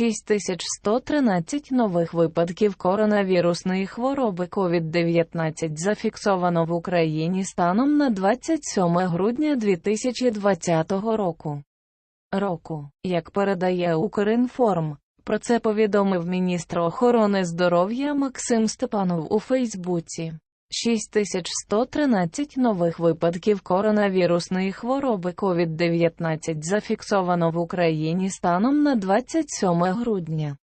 6113 нових випадків коронавірусної хвороби COVID-19 зафіксовано в Україні станом на 27 грудня 2020 року. Року, як передає Укрінформ, про це повідомив міністр охорони здоров'я Максим Степанов у Фейсбуці. 6113 нових випадків коронавірусної хвороби COVID-19 зафіксовано в Україні станом на 27 грудня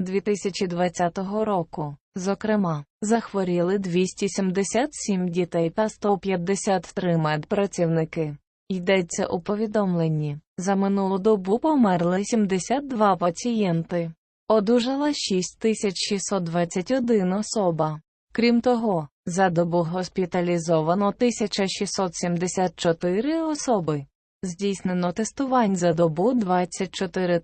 2020 року. Зокрема, захворіли 277 дітей та 153 медпрацівники. Йдеться у повідомленні. За минулу добу померли 72 пацієнти. Одужала 6621 особа. Крім того, за добу госпіталізовано 1674 особи. Здійснено тестувань за добу 24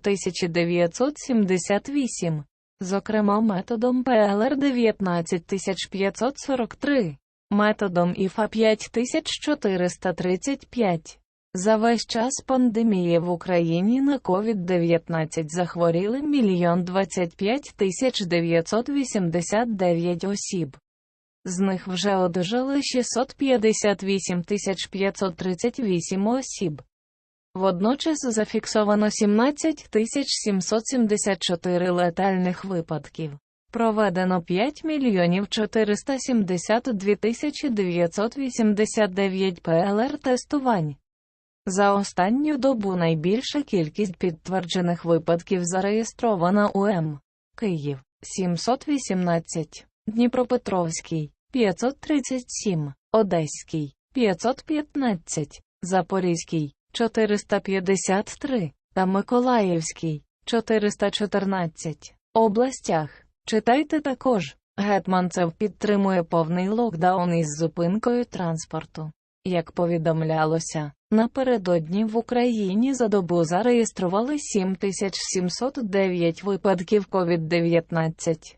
978, зокрема методом ПЛР 19543, методом ІФА 5435. За весь час пандемії в Україні на COVID-19 захворіли 1 25 989 осіб. З них вже одужали 658 538 осіб. Водночас зафіксовано 17 774 летальних випадків. Проведено 5 мільйонів 472 989 ПЛР-тестувань. За останню добу найбільша кількість підтверджених випадків зареєстрована у М. Київ 718, Дніпропетровський 537, Одеський 515, Запорізький 453 та Миколаївський 414 областях. Читайте також. Гетманцев підтримує повний локдаун із зупинкою транспорту. Як повідомлялося, напередодні в Україні за добу зареєстрували 7709 випадків COVID-19.